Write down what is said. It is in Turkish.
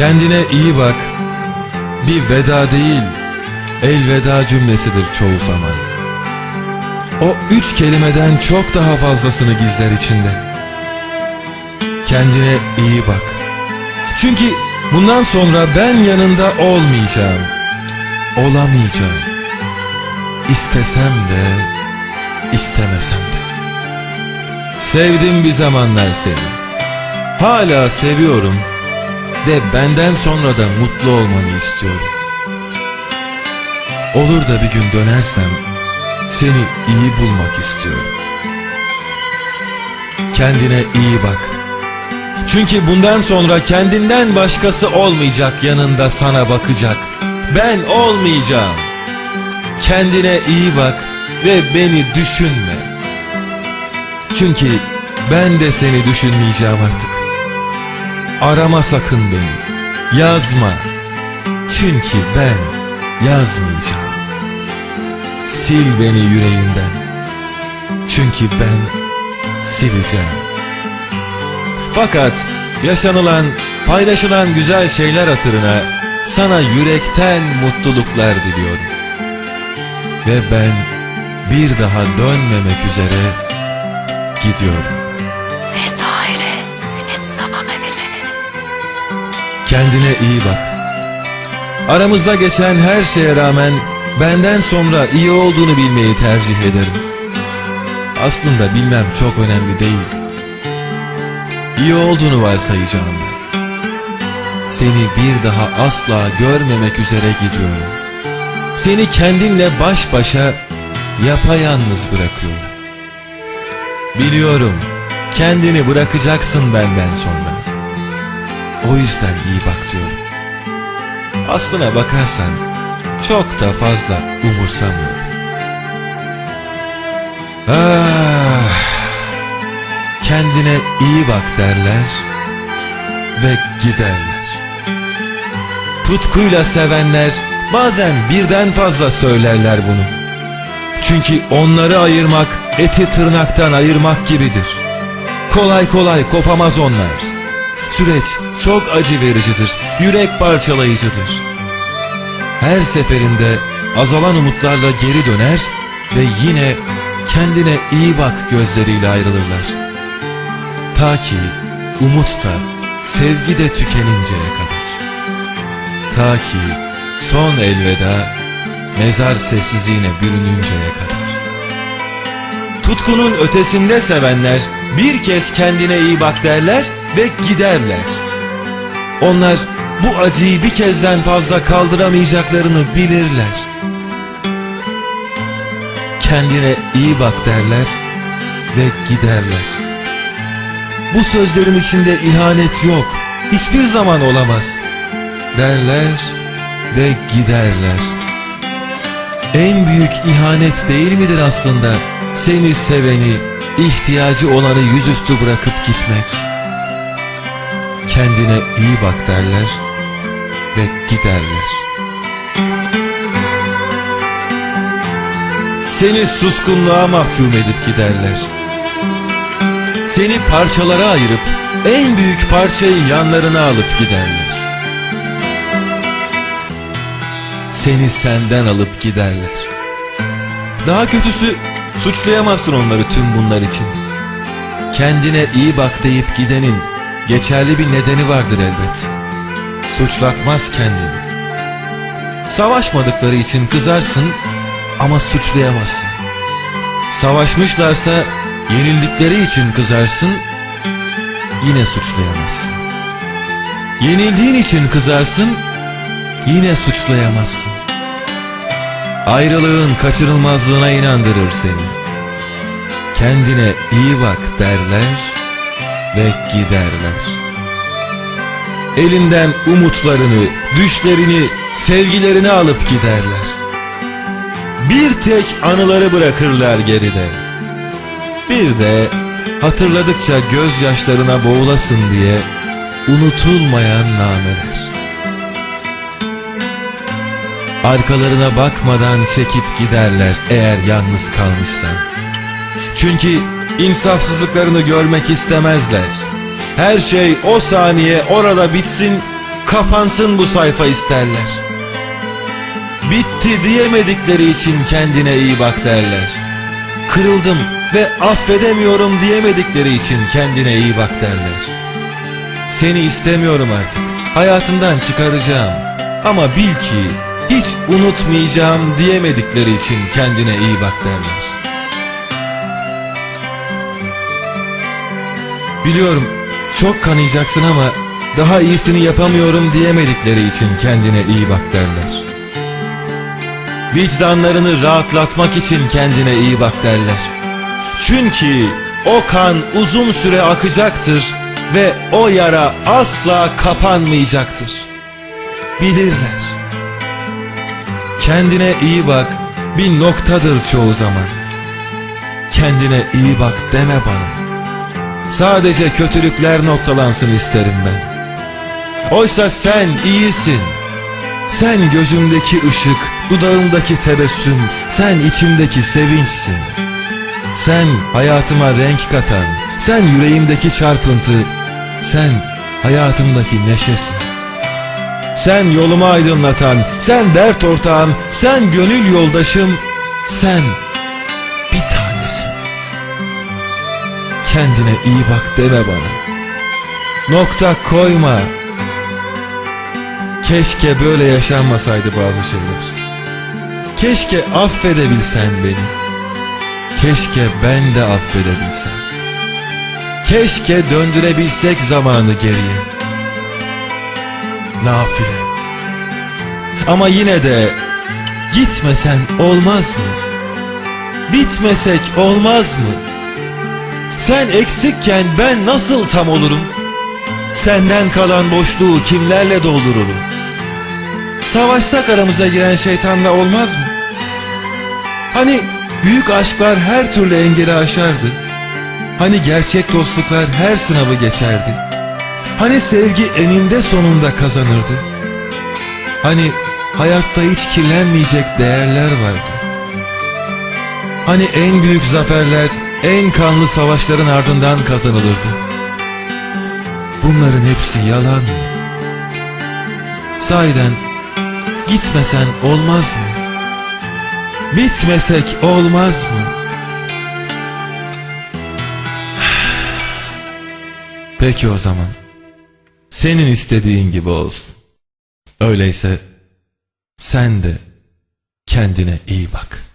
Kendine iyi bak. Bir veda değil, elveda cümlesidir çoğu zaman. O üç kelimeden çok daha fazlasını gizler içinde. Kendine iyi bak. Çünkü bundan sonra ben yanında olmayacağım. Olamayacağım. İstesem de, istemesem de. Sevdim bir zamanlar seni. Hala seviyorum ve benden sonra da mutlu olmanı istiyorum. Olur da bir gün dönersem seni iyi bulmak istiyorum. Kendine iyi bak. Çünkü bundan sonra kendinden başkası olmayacak yanında sana bakacak. Ben olmayacağım. Kendine iyi bak ve beni düşünme. Çünkü ben de seni düşünmeyeceğim artık. Arama sakın beni. Yazma. Çünkü ben yazmayacağım. Sil beni yüreğinden. Çünkü ben sileceğim. Fakat yaşanılan, paylaşılan güzel şeyler hatırına sana yürekten mutluluklar diliyorum. Ve ben bir daha dönmemek üzere gidiyorum. Kendine iyi bak. Aramızda geçen her şeye rağmen benden sonra iyi olduğunu bilmeyi tercih ederim. Aslında bilmem çok önemli değil. İyi olduğunu varsayacağım. Seni bir daha asla görmemek üzere gidiyorum. Seni kendinle baş başa yapayalnız bırakıyorum. Biliyorum kendini bırakacaksın benden sonra. O yüzden iyi bak diyorum. Aslına bakarsan çok da fazla umursamıyorum. Ah, kendine iyi bak derler ve giderler. Tutkuyla sevenler bazen birden fazla söylerler bunu. Çünkü onları ayırmak eti tırnaktan ayırmak gibidir. Kolay kolay kopamaz onlar. Süreç çok acı vericidir, yürek parçalayıcıdır. Her seferinde azalan umutlarla geri döner ve yine kendine iyi bak gözleriyle ayrılırlar. Ta ki umut da sevgi de tükeninceye kadar. Ta ki son elveda mezar sessizliğine bürününceye kadar. Tutkunun ötesinde sevenler bir kez kendine iyi bak derler ve giderler. Onlar bu acıyı bir kezden fazla kaldıramayacaklarını bilirler. Kendine iyi bak derler ve giderler. Bu sözlerin içinde ihanet yok, hiçbir zaman olamaz derler ve giderler. En büyük ihanet değil midir aslında seni seveni, ihtiyacı olanı yüzüstü bırakıp gitmek? Kendine iyi bak derler ve giderler. Seni suskunluğa mahkum edip giderler. Seni parçalara ayırıp en büyük parçayı yanlarına alıp giderler. Seni senden alıp giderler. Daha kötüsü suçlayamazsın onları tüm bunlar için. Kendine iyi bak deyip gidenin geçerli bir nedeni vardır elbet. Suçlatmaz kendini. Savaşmadıkları için kızarsın ama suçlayamazsın. Savaşmışlarsa yenildikleri için kızarsın yine suçlayamazsın. Yenildiğin için kızarsın yine suçlayamazsın. Ayrılığın kaçırılmazlığına inandırır seni. Kendine iyi bak derler ve giderler. Elinden umutlarını, düşlerini, sevgilerini alıp giderler. Bir tek anıları bırakırlar geride. Bir de hatırladıkça gözyaşlarına boğulasın diye unutulmayan nameler. Arkalarına bakmadan çekip giderler eğer yalnız kalmışsan. Çünkü insafsızlıklarını görmek istemezler. Her şey o saniye orada bitsin, kapansın bu sayfa isterler. Bitti diyemedikleri için kendine iyi bak derler. Kırıldım ve affedemiyorum diyemedikleri için kendine iyi bak derler. Seni istemiyorum artık. Hayatımdan çıkaracağım. Ama bil ki hiç unutmayacağım diyemedikleri için kendine iyi bak derler. Biliyorum çok kanayacaksın ama daha iyisini yapamıyorum diyemedikleri için kendine iyi bak derler. Vicdanlarını rahatlatmak için kendine iyi bak derler. Çünkü o kan uzun süre akacaktır ve o yara asla kapanmayacaktır. Bilirler. Kendine iyi bak bir noktadır çoğu zaman. Kendine iyi bak deme bana. Sadece kötülükler noktalansın isterim ben. Oysa sen iyisin. Sen gözümdeki ışık, dudağımdaki tebessüm, sen içimdeki sevinçsin. Sen hayatıma renk katan, sen yüreğimdeki çarpıntı, sen hayatımdaki neşesin. Sen yolumu aydınlatan, sen dert ortağım, sen gönül yoldaşım, sen Kendine iyi bak deme bana. Nokta koyma. Keşke böyle yaşanmasaydı bazı şeyler. Keşke affedebilsen beni. Keşke ben de affedebilsem. Keşke döndürebilsek zamanı geriye. Nafile. Ama yine de gitmesen olmaz mı? Bitmesek olmaz mı? Sen eksikken ben nasıl tam olurum? Senden kalan boşluğu kimlerle doldururum? Savaşsak aramıza giren şeytanla olmaz mı? Hani büyük aşklar her türlü engeli aşardı. Hani gerçek dostluklar her sınavı geçerdi. Hani sevgi eninde sonunda kazanırdı. Hani hayatta hiç kirlenmeyecek değerler vardı. Hani en büyük zaferler en kanlı savaşların ardından kazanılırdı. Bunların hepsi yalan? Sahiden gitmesen olmaz mı? Bitmesek olmaz mı? Peki o zaman. Senin istediğin gibi olsun. Öyleyse sen de kendine iyi bak.